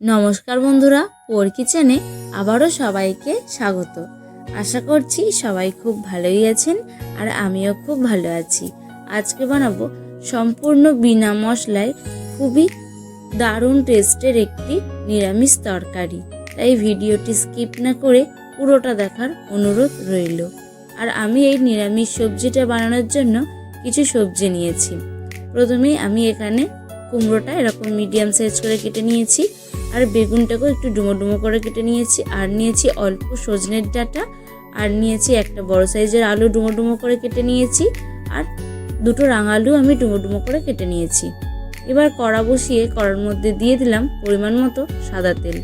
নমস্কার বন্ধুরা, পোর কিচেনে আবারও সবাইকে স্বাগত। আশা করছি সবাই খুব ভালোই আছেন আর আমিও খুব ভালো আছি। আজকে বানাবো সম্পূর্ণ বিনা মশলায় খুবই দারুণ টেস্টের একটি নিরামিষ তরকারি। তাই ভিডিওটি স্কিপ না করে পুরোটা দেখার অনুরোধ রইল। আর আমি এই নিরামিষ সবজিটা বানানোর জন্য কিছু সবজি নিয়েছি। প্রথমেই আমি এখানে কুমড়োটা এরকম মিডিয়াম সাইজ করে কেটে নিয়েছি। আর বেগুনটাকেও একটু ডুমো ডুমো করে কেটে নিয়েছি। আর নিয়েছি অল্প সজনের ডাঁটা। আর নিয়েছি একটা বড় সাইজের আলু ডুমো ডুমো করে কেটে নিয়েছি। আর দুটো রাঙালু আমি ডুমো ডুমো করে কেটে নিয়েছি। এবার কড়া বসিয়ে কড়ার মধ্যে দিয়ে দিলাম পরিমাণ মতো সাদা তেল।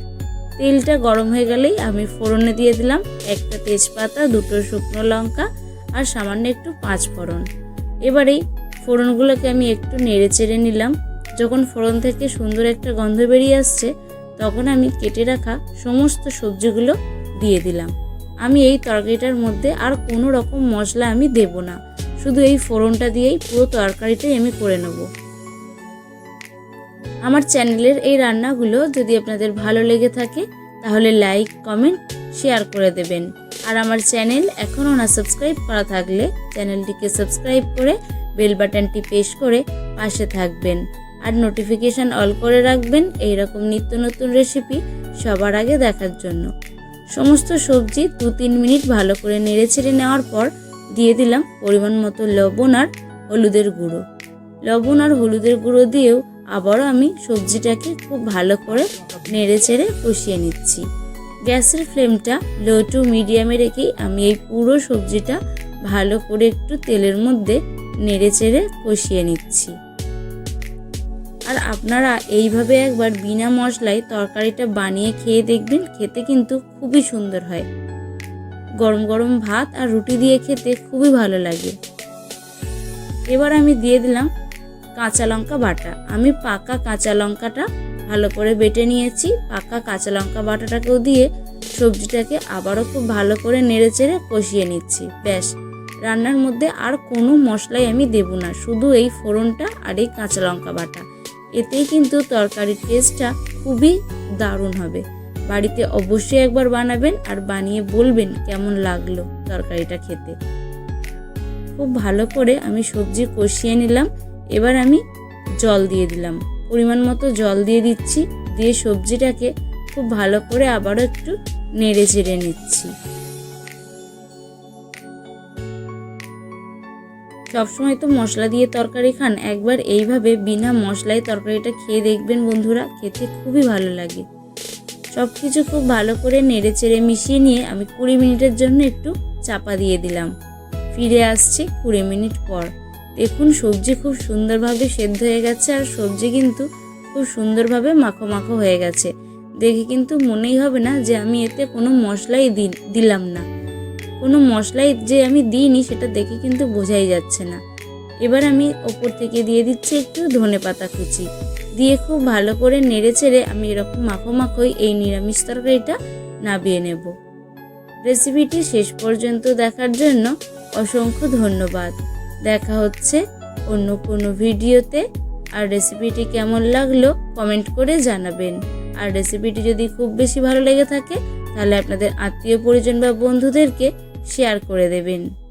তেলটা গরম হয়ে গেলেই আমি ফোড়নে দিয়ে দিলাম একটা তেজপাতা, দুটো শুকনো লঙ্কা আর সামান্য একটু পাঁচ ফোড়ন এবারেই ফোড়নগুলোকে আমি একটু নেড়ে চেড়ে নিলাম। যখন ফোড়ন থেকে সুন্দর একটা গন্ধ বেরিয়ে আসছে, তখন আমি কেটে রাখা সমস্ত সবজিগুলো দিয়ে দিলাম। আমি এই তরকারিটার মধ্যে আর কোনো রকম মশলা আমি দেব না। শুধু এই ফোড়নটা দিয়েই পুরো তরকারিটাই আমি করে নেব। আমার চ্যানেলের এই রান্নাগুলো যদি আপনাদের ভালো লেগে থাকে, তাহলে লাইক, কমেন্ট, শেয়ার করে দেবেন। আর আমার চ্যানেল এখনও না সাবস্ক্রাইব করা থাকলে চ্যানেলটিকে সাবস্ক্রাইব করে বেল বাটনটি প্রেস করে পাশে থাকবেন। আর নোটিফিকেশান অল করে রাখবেন এই রকম নিত্য নতুন রেসিপি সবার আগে দেখার জন্য। সমস্ত সবজি দু তিন মিনিট ভালো করে নেড়ে ছেড়ে নেওয়ার পর দিয়ে দিলাম পরিমাণ মতো লবণ আর হলুদের গুঁড়ো। লবণ আর হলুদের গুঁড়ো দিয়েও আবারও আমি সবজিটাকে খুব ভালো করে নেড়ে চেড়ে কষিয়ে নিচ্ছি। গ্যাসের ফ্লেমটা লো টু মিডিয়ামে রেখেই আমি এই পুরো সবজিটা ভালো করে একটু তেলের মধ্যে নেড়ে চেড়ে কষিয়ে নিচ্ছি। আর আপনারা এইভাবে একবার বিনা মশলায় তরকারিটা বানিয়ে খেয়ে দেখবেন, খেতে কিন্তু খুবই সুন্দর হয়। গরম গরম ভাত আর রুটি দিয়ে খেতে খুবই ভালো লাগে। এবার আমি দিয়ে দিলাম কাঁচা লঙ্কা বাটা। আমি পাকা কাঁচা লঙ্কাটা ভালো করে বেটে নিয়েছি। পাকা কাঁচা লঙ্কা বাটাটাকেও দিয়ে সবজিটাকে আবারও খুব ভালো করে নেড়ে চেড়ে কষিয়ে নিচ্ছি। ব্যাস, রান্নার মধ্যে আর কোনো মশলাই আমি দেব না। শুধু এই ফোড়নটা আর এই কাঁচা লঙ্কা বাটা। এতেই কিন্তু তরকারির টেস্টটা খুবই দারুণ হবে। বাড়িতে অবশ্যই একবার বানাবেন আর বানিয়ে বলবেন কেমন লাগল তরকারিটা খেতে। খুব ভালো করে আমি সবজি কষিয়ে নিলাম। এবার আমি জল দিয়ে দিলাম। পরিমাণ মতো জল দিয়ে দিচ্ছি। দিয়ে সবজিটাকে খুব ভালো করে আবারও একটু নেড়ে চেড়ে নিচ্ছি। সবসময় তো মশলা দিয়ে তরকারি খান, একবার এইভাবে বিনা মশলায় তরকারিটা খেয়ে দেখবেন বন্ধুরা, খেতে খুবই ভালো লাগে। সব কিছু খুব ভালো করে নেড়ে চেড়ে মিশিয়ে নিয়ে আমি কুড়ি মিনিটের জন্য একটু চাপা দিয়ে দিলাম। ফিরে আসছি কুড়ি মিনিট পর। দেখুন সবজি খুব সুন্দরভাবে সেদ্ধ হয়ে গেছে আর সবজি কিন্তু খুব সুন্দরভাবে মাখো মাখো হয়ে গেছে। দেখে কিন্তু মনেই হবে না যে আমি এতে কোনো মশলাই দিলাম না। কোনো মশলাই যে আমি দিইনি সেটা দেখে কিন্তু বোঝাই যাচ্ছে না। এবার আমি ওপর থেকে দিয়ে দিচ্ছি একটু ধনে পাতা কুচি। দিয়ে খুব ভালো করে নেড়ে চেড়ে আমি এরকম মাখো মাখোই এই নিরামিষ তরকারিটা নাবিয়ে নেব। রেসিপিটি শেষ পর্যন্ত দেখার জন্য অসংখ্য ধন্যবাদ। দেখা হচ্ছে অন্য কোনো ভিডিওতে। আর রেসিপিটি কেমন লাগল কমেন্ট করে জানাবেন। আর রেসিপিটি যদি খুব বেশি ভালো লেগে থাকে, তাহলে আপনাদের আত্মীয় পরিজন বা বন্ধুদেরকে শেয়ার করে দেবেন।